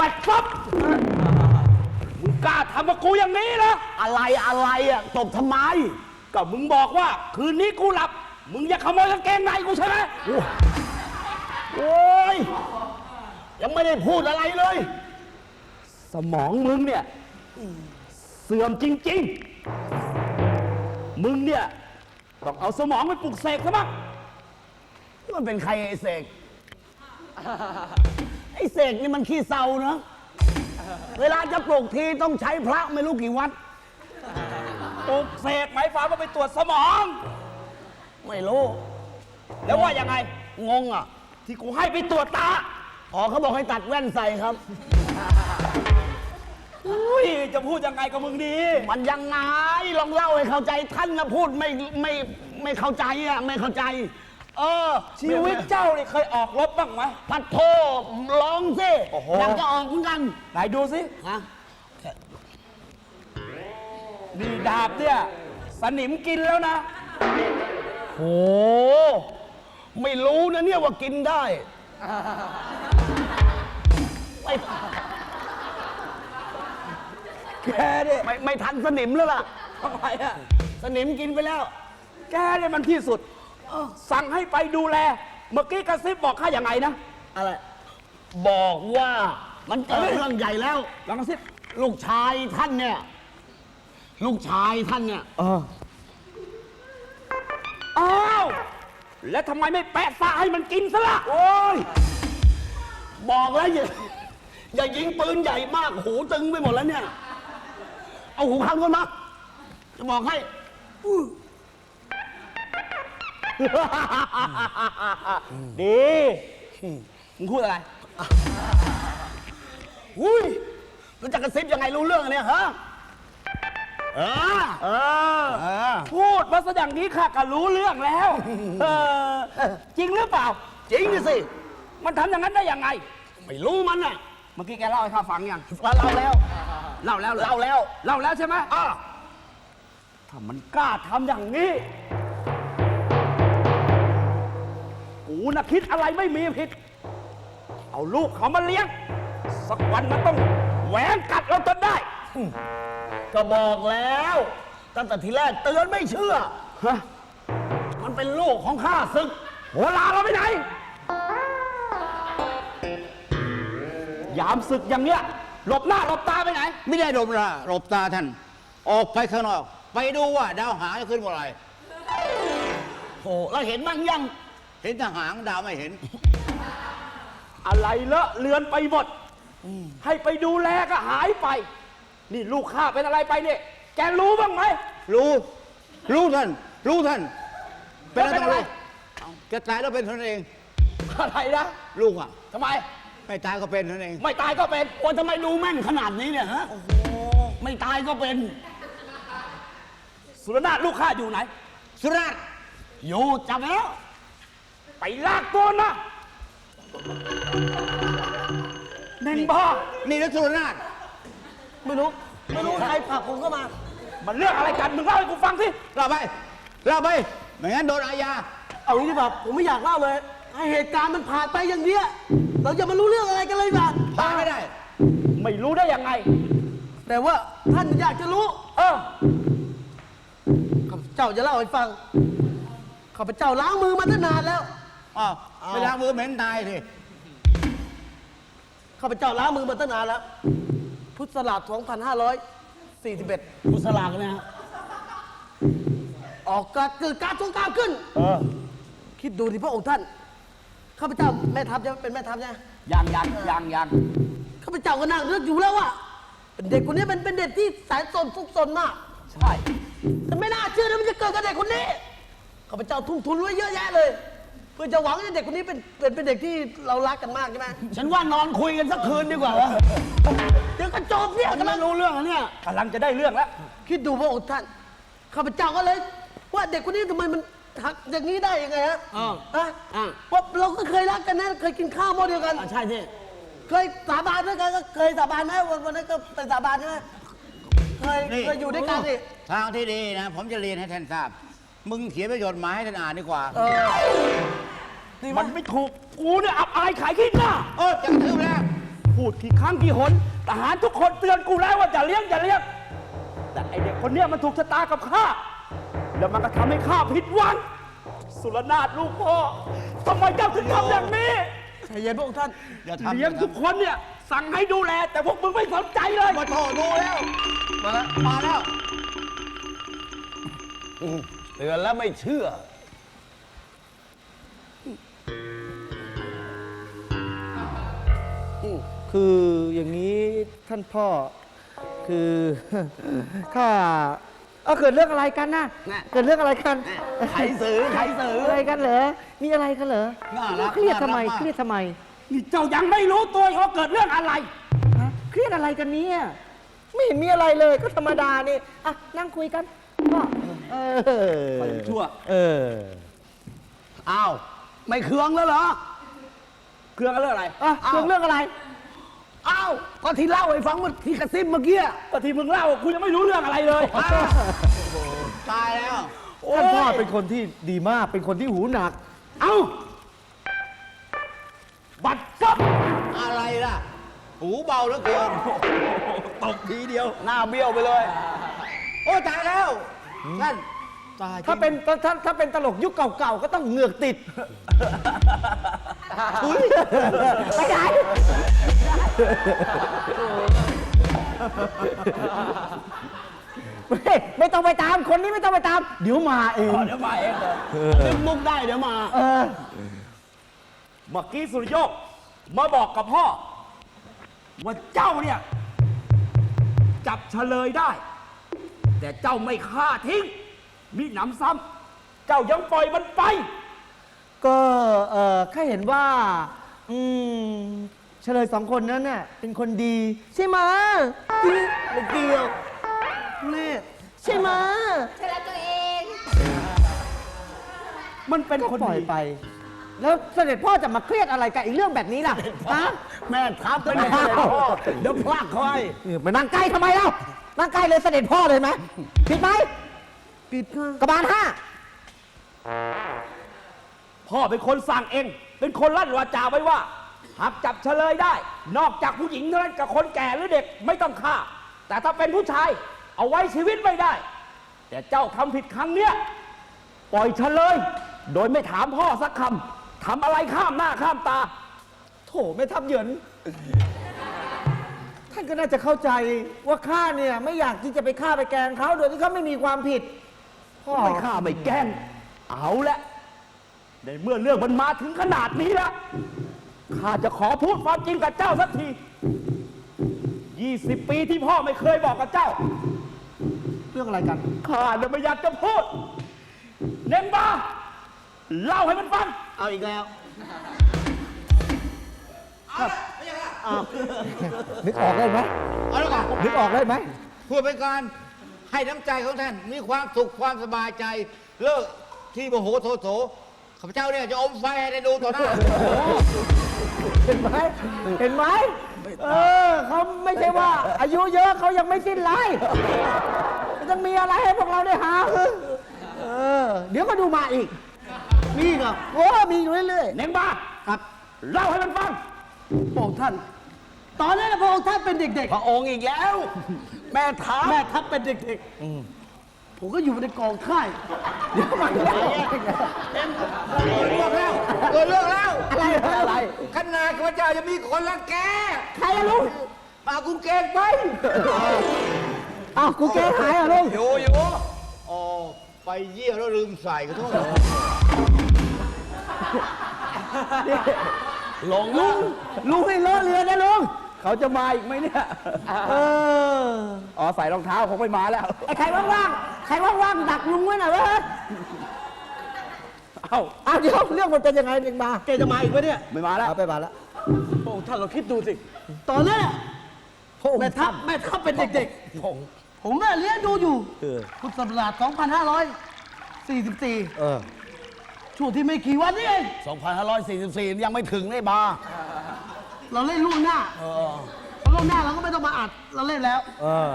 บัดฟับมึงกล้าทำกับกูอย่างนี้เหรออะไรอะไรอะตบทำไม ก็มึงบอกว่า คืนนี้กูหลับ มึงอย่าขโมยกางเกงในกูใช่ไหมโอ้ยยังไม่ได้พูดอะไรเลย สมองมึงเนี่ยเสื่อมจริง ๆ มึงเนี่ยต้องเอาสมองไปปลุกเสกซะบ้างมันเป็นใครไอ้เสก ไอ้เสกนี่มันขี้เศร้าเนอะเวลาจะปลุกทีต้องใช้พระไม่รู้กี่วัด ปลุกเสกหมายความว่าไปตรวจสมอง ไม่รู้ แล้วว่ายังไง งงอะ ที่กูให้ไปตรวจตา อ๋อเขาบอกให้ตัดแว่นใส่ครับ อุ้ย จะพูดยังไงกับมึงดี มันยังไงลองเล่าให้เข้าใจท่านนะพูดไม่ไม่ไม่เข้าใจอะไม่เข้าใจ เออชีวิตเจ้าเนี่ยเคยออกรบบ้างไหมพัดโทร้องสิโอ้โหอยากจะออกเหมือนกันไหนดูสิฮะนี่ดาบเนี่ยสนิมกินแล้วนะโอ้ไม่รู้นะเนี่ยว่ากินได้ไม่แกเนี่ยไม่ไม่ทันสนิมแล้วล่ะทำไมอะสนิมกินไปแล้ว แกเนี่ยมันที่สุด สั่งให้ไปดูแล เมื่อกี้กระซิบบอกข้าอย่างไงนะ อะไร บอกว่ามันเกิดเรื่องใหญ่แล้วลองกระซิบลูกชายท่านเนี่ย ลูกชายท่านเนี่ยเอออ้าวแล้วทำไมไม่แปะซะให้มันกินซะล่ะโอ้ย บอกแล้วอย่าอย่ายิงปืนใหญ่มากหูตึงไปหมดแล้วเนี่ย เอาหูพันกันมาจะบอกให้ ดี มึงพูดอะไรอุ้ยแล้วจะกระซิบยังไงรู้เรื่องอะเนี่ยฮะ เออ เออ เออ พูดมาซะอย่างนี้ข้าก็รู้เรื่องแล้ว เออ จริงหรือเปล่า จริงดิสิ มันทำอย่างนั้นได้ยังไง ไม่รู้มันน่ะ เมื่อกี้แกเล่าให้ข้าฟังยังเราเล่าแล้ว เล่าแล้วหรอเล่าแล้ว เล่าแล้วใช่ไหมอะถ้ามันกล้าทำอย่างนี้ กูน่ะคิดอะไรไม่มีผิด เอาลูกเขามาเลี้ยง สักวันมันต้องแหวงกัดเราจนได้ ก็บอกแล้ว ตั้งแต่ทีแรกเตือนไม่เชื่อ ฮะ มันเป็นลูกของข้าศึกหัวลาเราไปไหน ยามศึกอย่างเนี้ย หลบหน้าหลบตาไปไหน ไม่ได้หลบละหลบตาท่าน ออกไปข้างนอก ไปดูว่าดาวหางจะขึ้นเมื่อไหรโอ้แล้วเห็นบ้างยัง เห็นทหางดาวไม่เห็น อะไรเลอะเลือนไปหมด ให้ไปดูแลก็หายไป นี่ลูกข้าเป็นอะไรไปเนี่ย แกรู้บ้างไหม รู้ รู้ท่าน รู้ท่าน เป็นอะไรเป็นอะไร เอ้าแกตายแล้วเป็นท่านเอง อะไรนะลูกอะ ทำไม ไม่ตายก็เป็นท่านเอง ไม่ตายก็เป็นโอ้ทำไมดูแม่นขนาดนี้เนี่ยฮะไม่ตายก็เป็น สุรนาถลูกข้าอยู่ไหน สุราษฎร์อยู่จับไปแล้ว ไปลากตัวนะเน่นบ้านี่นะสุราษฎร์ไม่รู้ ไม่รู้ใครผลักผมเข้ามา มันเรื่องอะไรกัน มึงเล่าให้กูฟังสิ เล่าไปเล่าไปไม่งั้นโดนอาญา เอางี้ดีกว่าผมไม่อยากเล่าเลยให้เหตุการณ์มันผ่านไปอย่างเนี้ยเราจะมารู้เรื่องอะไรกันเลยแบบตายไม่ได้ ไม่รู้ได้ยังไง แต่ว่าท่านอยากจะรู้ เออข้าพเจ้าจะเล่าให้ฟังข้าพเจ้าล้างมือมาตั้งนานแล้ว อ้าวไปล้างมือเหม็นตายสิข้าพเจ้าล้างมือมาตั้งนานแล้ว พุทธศักราช2541พุทธศักราชนะฮะออกการเกิดการสงครามขึ้น เออคิดดูที่พระองค์ท่าน ข้าพเจ้าแม่ทัพใช่ไหมเป็นแม่ทัพใช่ไหมยังยังยังยังข้าพเจ้าก็นั่งนึกอยู่แล้วว่าเป็นเด็กคนนี้มันเป็นเด็กที่แสนสนฟุกซนมาก ใช่ แต่ไม่น่าเชื่อนะมันจะเกิดกับเด็กคนนี้ ข้าพเจ้าทุ่มทุนไว้เยอะแยะเลย เพื่อจะหวังให้เด็กคนนี้เป็นเป็นเป็นเด็กที่เรารักกันมากใช่ไหมฉันว่านอนคุยกันสักคืนดีกว่าวะเดี๋ยวก็จบเนี่ยจะไม่รู้เรื่องอะเนี่ยกำลังจะได้เรื่องแล้ว คิดดูพระองค์ท่านข้าพเจ้าก็เลย ว่าเด็กคนนี้ทำไมมันทักอย่างนี้ได้ยังไงฮะอ่าฮะอ่าว่าเราก็เคยรักกันนะเคยกินข้าวหม้อเดียวกัน อ่าใช่ที่เคยสาบานด้วยกันก็เคยสาบานไหมวันวันนั้นก็ไปสาบานใช่ไหมเคยนี่ เคยอยู่ด้วยกันนี่ทางที่ดีนะ ผมจะเรียนให้ท่านทราบ มึงเขียนประโยชน์หมายให้ท่านอ่านดีกว่า เออนี่ มัมันนไม่ถูก กูเนี่ยอับอายขายขี้หน้า เออจะกระทืบแล้ว พูดกี่ครั้งกี่หนทหารทุกคนเตือนกูแล้วว่าจะเลี้ยงจะเลี้ยง แต่ไอเด็กคนเนี้ยมันถูกชะตากับข้า แล้วมันก็ทำให้ข้าผิดหวัง สุรนาถลูกพ่อทำไมเจ้าถึงทำอย่างนี้ใจเย็นพระองค์ท่านอย่าทำเลี้ยงทุกคนเนี่ยสั่งให้ดูแล แต่พวกมึงไม่สนใจเลยมาโทษดูแล้ว มาแล้วมาแล้วเตือนแล้วไม่เชื่อ คืออย่างนี้ท่านพ่อคือข้าเอ้าเกิดเรื่องอะไรกันนะน่ะ เกิดเรื่องอะไรกันไขสือไขสือ อะไรกันเหรอมีอะไรกันเหรอน่ารักเครียดทำไมน่ารักมาก เครียดทำไมนี่เจ้ายังไม่รู้ตัวอีกว่าเกิดเรื่องอะไร ฮะเครียดอะไรกันเนี่ยไม่เห็นมีอะไรเลยก็ธรรมดานี่อะนั่งคุยกันพ่อเออไปชั่ว เอออ้าว ไม่เคืองแล้วเหรอ เครื่องกันเรื่องอะไรอะเรื่องเรื่องอะไร อ้าวก็ที่เล่าให้ฟังเมื่อที่กระซิบเมื่อกี้ก็ที่มึงเล่ากูยังไม่รู้เรื่องอะไรเลยตายแล้วท่านพ่อเป็นคนที่ดีมากเป็นคนที่หูหนัก เอ้า บัตรซับอะไรล่ะ หูเบาเหลือเกินตกทีเดียว หน้าเบี้ยวไปเลย โอ้ตายแล้วนั่น ตายจริงถ้าเป็นถ้าถ้าเป็นตลกยุคเก่าๆ ก็ต้องเหงือกติดอุ๊ยไปไหนไม่ไม่ต้องไปตามคนนี้ไม่ต้องไปตาม เดี๋ยวมาเอง เดี๋ยวมาเองเลยนึกมุกได้เดี๋ยวมา เออ เมื่อกี้สุริโยกมาบอกกับพ่อ ว่าเจ้าเนี่ย จับเฉลยได้ แต่เจ้าไม่ฆ่าทิ้ง มิหนำซ้ำเจ้ายังปล่อยมันไป ก็เออแค่เห็นว่า อืมเฉลยสองคนนั้นน่ะเป็นคนดี ใช่ไหมะไม่เกี่ยวนี่ใช่ไหมะเธอรักตัวเอง มันเป็นก็คนปล่อยดีไป แล้วเสด็จพ่อจะมาเครียดอะไรกับอีกเรื่องแบบนี้ล่ะฮะ แม่ทับเป็นแม่พ่อเดี๋ยวพลากเขาให้เออมานั่งใกล้ทำไมเล่านั่งใกล้เลยเสด็จพ่อเลยไหมผิดไหม ปิดค่ะกระบาลห้าพ่อเป็นคนสั่งเอง เป็นคนลั่นวาจาไว้ว่า หากจับเฉลยได้ นอกจากผู้หญิงเท่านั้นกับคนแก่หรือเด็กไม่ต้องฆ่า แต่ถ้าเป็นผู้ชาย เอาไว้ชีวิตไม่ได้ แต่เจ้าทำผิดครั้งเนี้ยปล่อยเฉลย โดยไม่ถามพ่อสักคำทำอะไรข้ามหน้าข้ามตา โถไม่ทับเหยิน ท่านก็น่าจะเข้าใจว่าข้าเนี่ยไม่อยากที่จะไปฆ่าไปแกล้งเขาโดยที่เขาไม่มีความผิดพ่อ ไม่ฆ่าไม่แกล้ง เอาละในเมื่อเรื่องมันมาถึงขนาดนี้แล้วข้าจะขอพูดความจริงกับเจ้าสักที 20 ปีที่พ่อไม่เคยบอกกับเจ้า เรื่องอะไรกัน ข้าเนี่ยไม่อยากจะพูด เน้นบ้าเล่าให้มันฟัง เอาอีกแล้วนึกออกได้ไหมเอาละก่อนนึกออกได้ไหมเพื่อเป็นการ ให้น้ำใจของท่าน มีความสุขความสบายใจ เลิกที่โมโหโทโสข้าพเจ้าเนี่ยจะอมไฟให้ได้ดูต่อหน้า เห็นไหมเห็นไหมเออเขาไม่ใช่ว่า อายุเยอะเขายังไม่สิ้นไรยังมีอะไรให้พวกเราได้หาเออ เดี๋ยวก็ดูมาอีก มีอีกับโอ้มีอยู่เรื่อยเน้นบ้าครับเล่าให้มันฟังพระองค์ท่าน ตอนนั้นนะพระองค์ท่านเป็นเด็ก ๆ พระองค์อีกแล้ว แม่ทัพแม่ทัพเป็นเด็กๆผมก็อยู่ในกองค่ายเดี๋ยวมาแล้วเกิดเรื่องแล้วเกิดเรื่องแล้วๆอะไรอะไรขนาดข้าพเจ้าจะมีคนรังแกใครอะลุงมากุงเกงไปอ้าวกูเกงหายเหรอะลุงอยู่อยู่อ๋อไปเยี่ยวแล้วลืมใส่กระโทษหลงลุแล้วงลุงให้เลอะเรือนะลุง เขาจะมาอีกไหมเนี่ยเอออ๋อใส่รองเท้าคงไม่มาแล้ว ไอ้ใครว่างๆ ใครว่างๆ ดักลุงไว้หน่อยเวะเอ้าอ้าวเดี๋ยวเรื่องมันเป็นยังไงเด็กมาแกจะมาอีกไหมเนี่ยไม่มาแล้วเอาไปมาแล้วพระองค์ท่านเราคิดดูสิ ตอนนั้นน่ะพระองค์แม่ทัพแม่ทัพเป็นเด็กๆ ผมผมแม่เลี้ยงดูอยู่พุทธศักราช2544 เออ ช่วงที่ไม่กี่วันนี้เอง 2544 ยังไม่ถึงในบาร์ เราเล่นล่วงหน้าเพราะล่วงหน้าเราก็ไม่ต้องมาอัด เราเล่นแล้วเออ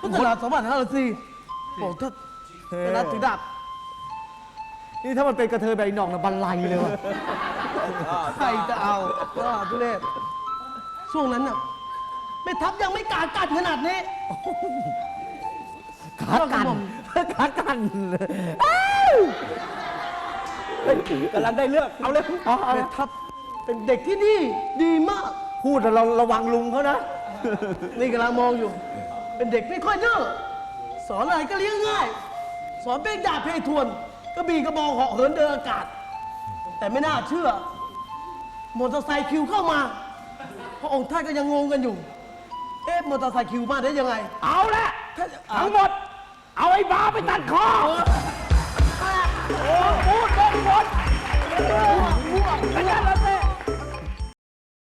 พุทธศักราช2544ผมท่านเป็นนัดถือดาบนี่ถ้ามันเป็นกระเทยใบหนองนะบันไลเลยว่ะใครจะเอาว่าทุเรศช่วงนั้นน่ะแม่ทัพยังไม่กล้ากัดขนาดนี้ ขากันขากันอ้าวกำลังได้เลือก เอาเลยเอาเอาแต่ทับ เป็นเด็กที่นี่ดีมาก พูดแต่เราระวังลุงเขานะ นี่กำลังมองอยู่ เป็นเด็กไม่ค่อยเน่อสอนอะไรก็เลี้ยงง่าย สอนเป็นดาเพทวนกระบี่กระบองเหาะเหินเดินอากาศ แต่ไม่น่าเชื่อมอเตอร์ไซค์คิวเข้ามา พระองค์ท่านก็ยังงงกันอยู่ เอ๊ะมอเตอร์ไซค์คิวมาได้ยังไง เอาละทั้งหมด เอาไอ้บ้าไปตัดคอพูดเล่นหมดพวกพวกพวก